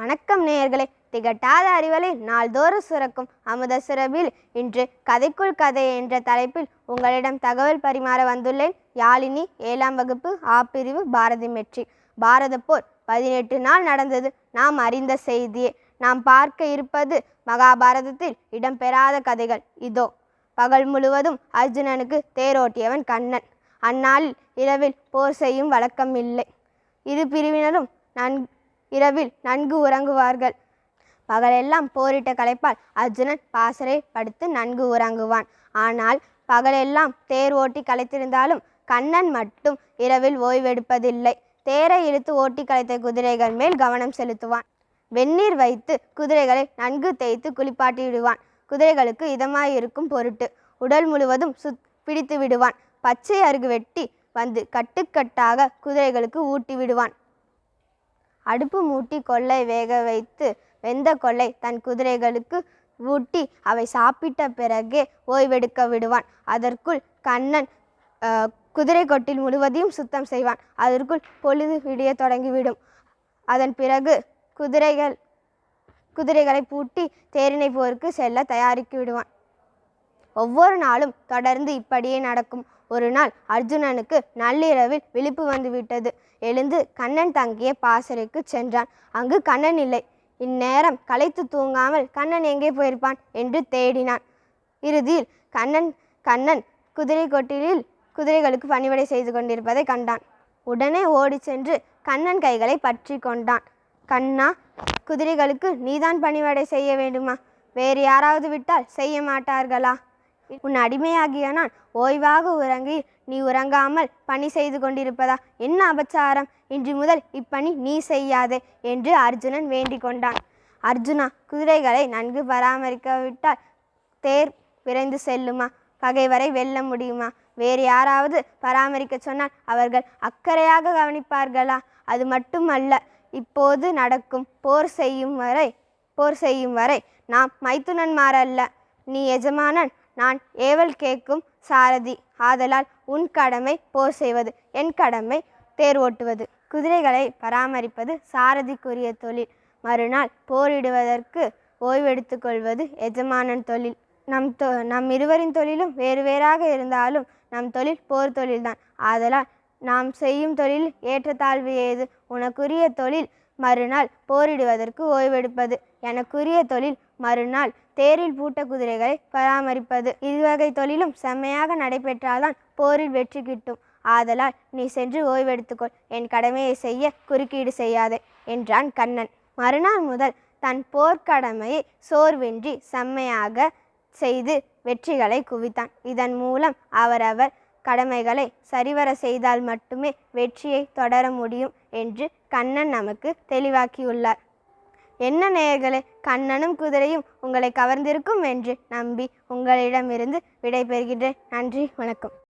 வணக்கம் நேயர்களே. திகட்டாத அறிவலை நாள்தோறும் சுரக்கும் அமுத சுரபில் இன்று கதைக்குள் கதை என்ற தலைப்பில் உங்களிடம் தகவல் பரிமாற வந்துள்ளேன். யாழினி ஏழாம் வகுப்பு ஆ பிரிவு பாரதி மெட்ரிக். பாரத போர் பதினெட்டு நாள் நடந்தது. நாம் அறிந்த செய்தியே. நாம் பார்க்க இருப்பது மகாபாரதத்தில் இடம்பெறாத கதைகள். இதோ பகல் முழுவதும் அர்ஜுனனுக்கு தேரோட்டியவன் கண்ணன். அந்நாளில் இரவில் போர் செய்யும் வழக்கம் இல்லை. இரு பிரிவினரும் நன் இரவில் நன்கு உறங்குவார்கள். பகலெல்லாம் போரிட்ட களைப்பால் அர்ஜுனன் பாசறை படுத்து நன்கு உறங்குவான். ஆனால் பகலெல்லாம் தேர் ஓட்டி களைத்திருந்தாலும் கண்ணன் மட்டும் இரவில் ஓய்வெடுப்பதில்லை. தேரை இழுத்து ஓட்டி களைத்த குதிரைகள் மேல் கவனம் செலுத்துவான். வெந்நீர் வைத்து குதிரைகளை நன்கு தேய்த்து குளிப்பாட்டி விடுவான் குதிரைகளுக்கு இதமாயிருக்கும் பொருட்டு உடல் முழுவதும் சுத் பிடித்து விடுவான் பச்சை அருகு வெட்டி வந்து கட்டுக்கட்டாக குதிரைகளுக்கு ஊட்டி விடுவான் அடுப்பு மூட்டி கொள்ளை வேக வைத்து வெந்த கொள்ளை தன் குதிரைகளுக்கு ஊட்டி அவை சாப்பிட்ட பிறகே ஓய்வெடுக்க விடுவான். அதற்குள் கண்ணன் குதிரை கொட்டில் முழுவதையும் சுத்தம் செய்வான். அதற்குள் பொழுது விடிய தொடங்கிவிடும். அதன் பிறகு குதிரைகள் குதிரைகளை பூட்டி தேரினை போருக்கு செல்ல தயாரித்து விடுவான். ஒவ்வொரு நாளும் தொடர்ந்து இப்படியே நடக்கும். ஒரு நாள் அர்ஜுனனுக்கு நள்ளிரவில் விழிப்பு வந்துவிட்டது. எழுந்து கண்ணன் தங்கிய பாசறைக்கு சென்றான். அங்கு கண்ணன் இல்லை. இந்நேரம் களைத்து தூங்காமல் கண்ணன் எங்கே போயிருப்பான்? என்று தேடினான். இறுதியில் கண்ணன் கண்ணன் குதிரை கொட்டிலில் குதிரைகளுக்கு பணிவிடை செய்து கொண்டிருப்பதை கண்டான். உடனே ஓடிச் சென்று கண்ணன் கைகளை பற்றி கொண்டான். கண்ணா குதிரைகளுக்கு நீதான் பணிவடை செய்ய வேண்டுமா? வேறு யாராவது விட்டால் செய்ய மாட்டார்களா? உன் அடிமையாகிய நான் ஓய்வாக உறங்கி நீ உறங்காமல் பணி செய்து கொண்டிருப்பதா? என்ன அபச்சாரம்? இன்று முதல் இப்பணி நீ செய்யாதே என்று அர்ஜுனன் வேண்டிக் கொண்டான். அர்ஜுனா குதிரைகளை நன்கு பராமரிக்காவிட்டால் தேர் விரைந்து செல்லுமா? பகைவரை வெல்ல முடியுமா? வேறு யாராவது பராமரிக்க சொன்னால் அவர்கள் அக்கறையாக கவனிப்பார்களா? அது மட்டுமல்ல இப்போது நடக்கும் போர் செய்யும் வரை போர் செய்யும் வரை நாம் மைத்துனன்மாரல்ல. நீ எஜமானன் நான் ஏவல் கேட்கும் சாரதி. ஆதலால் உன் கடமை போர் செய்வது என் கடமை தேர் ஓட்டுவது. குதிரைகளை பராமரிப்பது சாரதிக்குரிய தொழில். மறுநாள் போரிடுவதற்கு ஓய்வெடுத்து கொள்வது எஜமானன் தொழில். நம் தொ நம் இருவரின் தொழிலும் வேறு வேறாக இருந்தாலும் நம் தொழில் போர் தொழில்தான். ஆதலால் நாம் செய்யும் தொழில் ஏற்றத்தாழ்வு ஏது? உனக்குரிய தொழில் மறுநாள் போரிடுவதற்கு ஓய்வெடுப்பது. எனக்குரிய தொழில் மறுநாள் தேரில் பூட்ட குதிரைகளை பராமரிப்பது. இருவகை தொழிலும் செம்மையாக நடைபெற்றால்தான் போரில் வெற்றி கிட்டும். ஆதலால் நீ சென்று ஓய்வெடுத்துக்கொள். என் கடமையை செய்ய குறுக்கீடு செய்யாதே என்றான் கண்ணன். மறுநாள் முதல் தன் போர்க்கடமையை சோர்வின்றி செம்மையாக செய்து வெற்றிகளை குவித்தான். இதன் மூலம் அவரவர் கடமைகளை சரிவர செய்தால் மட்டுமே வெற்றியை தொடர முடியும் என்று கண்ணன் நமக்கு தெளிவாக்கியுள்ளார். என்ன நேயர்களே கண்ணனும் குதிரையும் உங்களை கவர்ந்திருக்கும் என்று நம்பி உங்களிடமிருந்து விடைபெறுகின்றேன். நன்றி வணக்கம்.